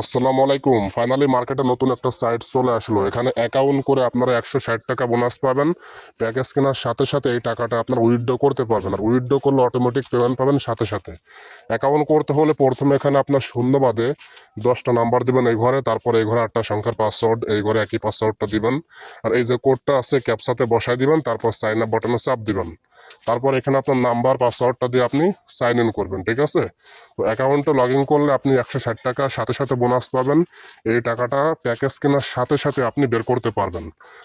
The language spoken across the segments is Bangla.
আসসালামু আলাইকুম। ফাইনালি মার্কেটে নতুন একটা সাইট চলে আসলো। এখানে অ্যাকাউন্ট করে আপনারা একশো ষাট টাকা বোনাস পাবেন। প্যাকেজ কেনার সাথে সাথে এই টাকাটা আপনার উইথড্র করতে পারবেন। আর উইথড্র করলে অটোমেটিক পেমেন্ট পাবেন সাথে সাথে। অ্যাকাউন্ট করতে হলে প্রথমে এখানে আপনার শূন্য বাদে দশটা নাম্বার দিবেন এই ঘরে, তারপরে এই ঘরে আটটা সংখ্যার পাসওয়ার্ড এই ঘরে একই পাসওয়ার্ডটা দিবেন। আর এই যে কোডটা আছে ক্যাপসাতে বসাই দিবেন, তারপর সাইন আপ বাটনে চাপ দিবেন। তারপর এখানে আপনার নাম্বার পাসওয়ার্ডটা দিয়ে আপনি সাইন ইন করবেন, ঠিক আছে? তো অ্যাকাউন্টে লগ ইন করলে আপনি একশো ষাট টাকা সাথে সাথে বোনাস পাবেন। এই টাকাটা প্যাকেজ কেনার সাথে সাথে আপনি বের করতে পারবেন।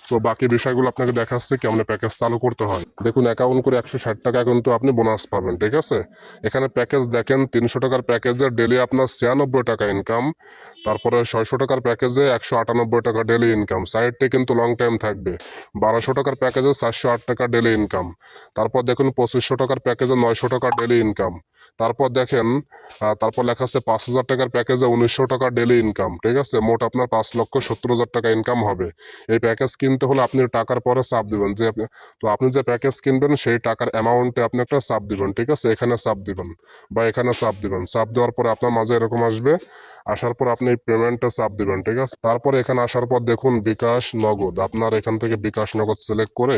তো বাকি বিষয়গুলো আপনাকে দেখাচ্ছে, কেমন প্যাকেজ চালু করতে হয়। দেখুন অ্যাকাউন্ট করে একশো ষাট টাকা কিন্তু আপনি বোনাস পাবেন, ঠিক আছে? এখানে প্যাকেজ দেখেন, তিনশো টাকার প্যাকেজে ডেলি আপনার ছিয়ানব্বই টাকা ইনকাম তারপরে ছয়শো টাকার প্যাকেজে একশো আটানব্বই টাকা ডেলি ইনকাম সাইডটি কিন্তু লং টাইম থাকবে। বারোশো টাকার প্যাকেজে চারশো আট টাকা ডেলি ইনকাম তারপর দেখুন পঁচিশশো টাকার প্যাকেজে নয়শো টাকা ডেলি ইনকাম তারপর দেখেন তারপর লেখা আছে পাঁচ হাজার টাকার প্যাকেজে উনিশশো টাকা ডেলি ইনকাম ঠিক আছে? মোট আপনার পাঁচ লক্ষ সত্তর হাজার টাকা ইনকাম হবে। এই প্যাকেজ কিনতে হলে আপনি টাকার পরে চাপ দিবেন। যে তো আপনি যে প্যাকেজ কিনবেন, সেই টাকার অ্যামাউন্টে আপনি একটা চাপ দিবেন, ঠিক আছে? এখানে চাপ দিবেন বা এখানে চাপ দিবেন। চাপ দেওয়ার পরে আপনার মাঝে এরকম আসবে আসার পর আপনি পেমেন্টটা চাপ দেবেন, ঠিক আছে? তারপরে এখানে আসার পর দেখুন বিকাশ নগদ। আপনার এখান থেকে বিকাশ নগদ সিলেক্ট করে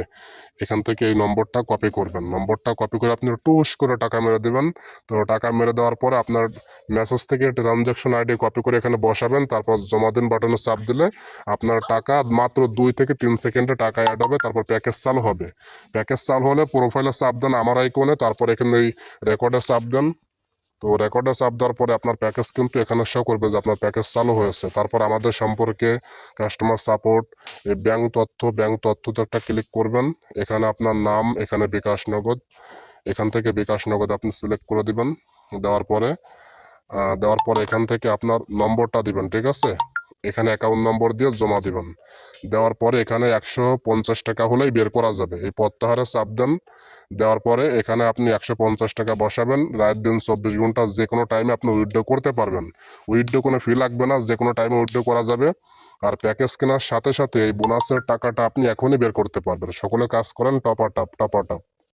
এখান থেকে এই নম্বরটা কপি করবেন। নম্বরটা কপি করে আপনি টুস করে টাকা মেরে দেবেন। তো টাকা মেরে দেওয়ার পরে আপনার মেসেজ থেকে ট্রানজ্যাকশন আইডি কপি করে এখানে বসাবেন। তারপর জমা দিন বাটনে চাপ দিলে আপনার টাকা মাত্র দুই থেকে তিন সেকেন্ডে টাকা অ্যাড হবে, তারপর প্যাকেজ চালু হবে। প্যাকেজ চালু হলে প্রোফাইলে চাপ দেন আমার আইকনে তারপর এখানে এই রেকর্ডে চাপ দেন। তো রেকর্ডে চাপ দেওয়ার পরে আপনার প্যাকেজ কিন্তু এখানে শো করবে যে আপনার প্যাকেজ চালু হয়েছে। তারপর আমাদের সম্পর্কে কাস্টমার সাপোর্ট এই ব্যাংক তথ্য ব্যাংক তথ্যতে একটা ক্লিক করবেন। এখানে আপনার নাম, এখানে বিকাশ নগদ। এখান থেকে বিকাশ নগদ আপনি সিলেক্ট করে দিবেন। দেওয়ার পরে দেওয়ার পরে এখান থেকে আপনার নম্বরটা দিবেন, ঠিক আছে? এখানে অ্যাকাউন্ট নম্বর দিয়ে জমা দিবেন। দেওয়ার পরে এখানে একশো পঞ্চাশ টাকা হলেই বের করা যাবে। এই প্রত্যাহারে চাপ দেন দেওয়ার পরে এখানে আপনি একশো পঞ্চাশ টাকা বসাবেন। রাত দিন চব্বিশ ঘণ্টা যে কোনো টাইমে আপনি উইথড্র করতে পারবেন। উইথড্র কোনো ফি লাগবে না, যে কোনো টাইমে উইথড্র করা যাবে। আর প্যাকেজ কেনার সাথে সাথে এই বোনাসের টাকাটা আপনি এখনই বের করতে পারবেন। সকলে কাজ করেন টপ আপ টপ আপ